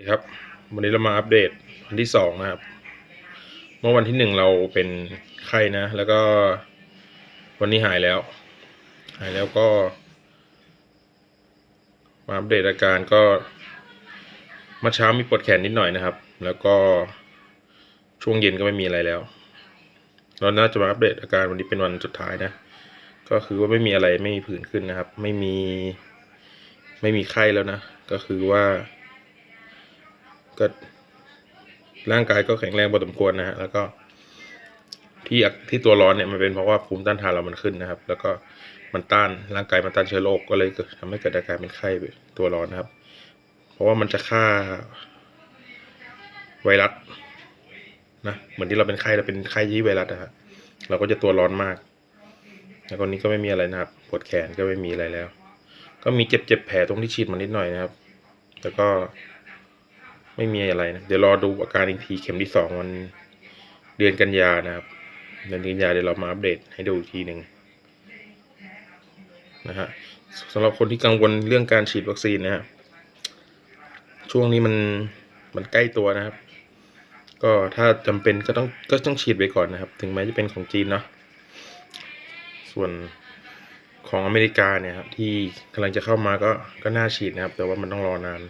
ดีครับวันนี้เรามาอัปเดตวันที่สองนะครับ เมื่อวันที่หนึ่งเราเป็นไข้นะ แล้วก็วันนี้หายแล้ว หายแล้วก็ มาอัปเดตอาการก็เมื่อเช้ามีปวดแขนนิดหน่อยนะครับ แล้วก็ช่วงเย็นก็ไม่มีอะไรแล้วเราน่าจะมาอัปเดตอาการวันนี้เป็นวันสุดท้ายนะ ก็คือว่าไม่มีอะไรไม่มีผื่นขึ้นนะครับ ไม่มีไม่มีไข้แล้วนะ ก็คือว่า ก็ร่างกายก็แข็งแรงพอสมควรนะฮะแล้วก็ที่ที่ตัวร้อนเนี่ยมันเป็นเพราะว่าภูมิต้านทานเรามันขึ้นนะครับ แล้วก็มันต้านร่างกายมันต้านเชื้อโรคก็เลยเกิดทำให้เกิดอาการเป็นไข้ตัวร้อนนะครับ เพราะว่ามันจะฆ่าไวรัสนะเหมือนที่เราเป็นไข้เราเป็นไข้ยี่ไวรัสนะฮะเราก็จะตัวร้อนมาก แล้วก็นี้ก็ไม่มีอะไรนะครับปวดแขนก็ไม่มีอะไรแล้ว ก็มีเจ็บเจ็บแผลตรงที่ฉีดมานิดหน่อยนะครับ แล้วก็ ไม่มีอะไรนะ เดี๋ยวรอดูอาการอีกทีเข็มที่สองวันเดือนกันยานะครับ เดือนกันยาเดี๋ยวเรามาอัปเดตให้ดูอีกทีหนึ่งนะฮะสำหรับคนที่กังวลเรื่องการฉีดวัคซีนนะฮะช่วงนี้มันมันใกล้ตัวนะครับ ก็ถ้าจำเป็นก็ต้องก็ต้องฉีดไปก่อนนะครับ ถึงแม้จะเป็นของจีนเนาะส่วนของอเมริกาเนี่ยครับที่กำลังจะเข้ามาก็ก็น่าฉีดนะครับ แต่ว่ามันต้องรอนาน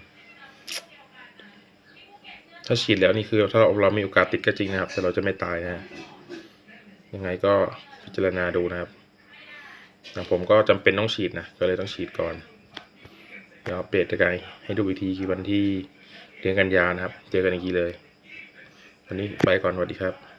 ถ้าฉีดแล้วนี่คือถ้าเราเรามีโอกาสติดก็จริงนะครับ แต่เราจะไม่ตายนะยังไงก็พิจารณาดูนะครับแต่ผมก็จำเป็นต้องฉีดนะก็เลยต้องฉีดก่อนเดี๋ยวอัปเดตกันให้ดูอีกทีคือวันที่เดือนกันยานะครับ เจอกันอีกทีเลย วันนี้ไปก่อนสวัสดีครับ